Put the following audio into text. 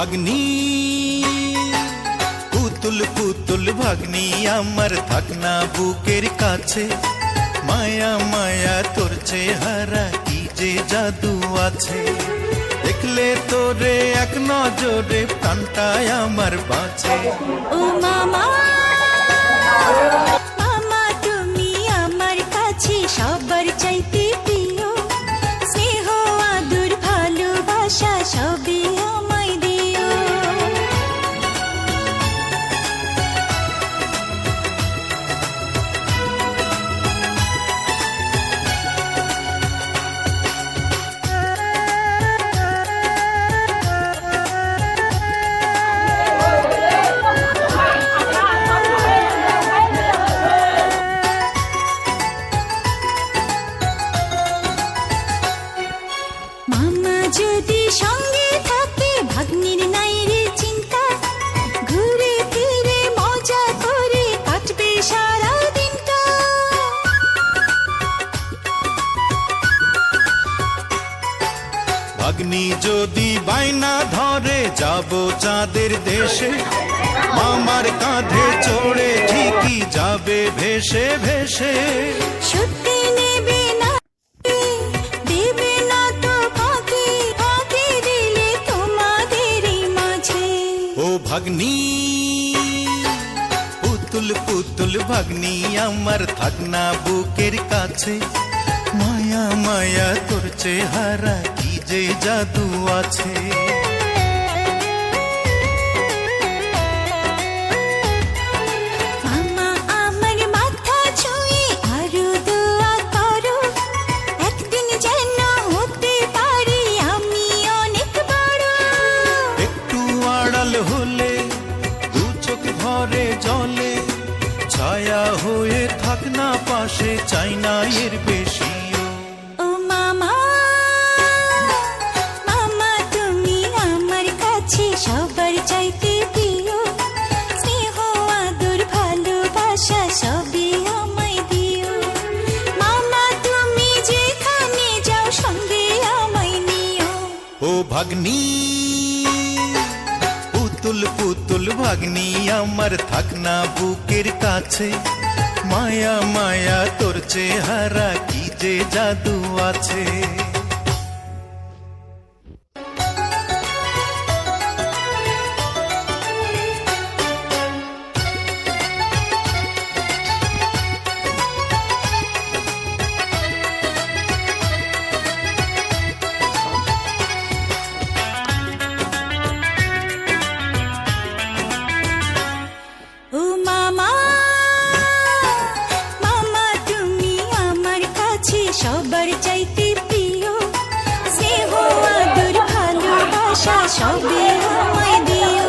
ভাগ্নি পুতুল পুতুল ভাগ্নি আমার থাকনা বুকের কাছে মায়া মায়া তোর চেহারা কি যে জাদু আছে দেখলে তোরে এক নজরে প্রাণটায় আমার বাঁচে ও মামা। ভাগ্নি যদি বাইনা ধরে যাব চাঁদের দেশে মামার কাঁধে চড়ে ঠিকই যাবে ভেসে ভেসে। সত্যি নেবে না দেবে না তো ফাঁকি ফাঁকি দিলে তোমাদেরই মাঝে? ও ভাগ্নি পুতুল পুতুল ভাগ্নি আমার থাকনা বুকের কাছে মায়া মায়া তোর চেহারা যে জাদু আছে। হলে দু চোখ ভরে জলে ছায়া হয়ে থাক না পাশে চাই না এর বেশিও ভাগ্নি পুতুল পুতুল ভাগ্নি আমার থাকনা বুকের কাছে মায়া মায়া তোর চেহারা কি যে জাদু আছে সবার চাইতে প্রিয়। স্নেহ আদর ভালোবাসা সবে আমায় দিও।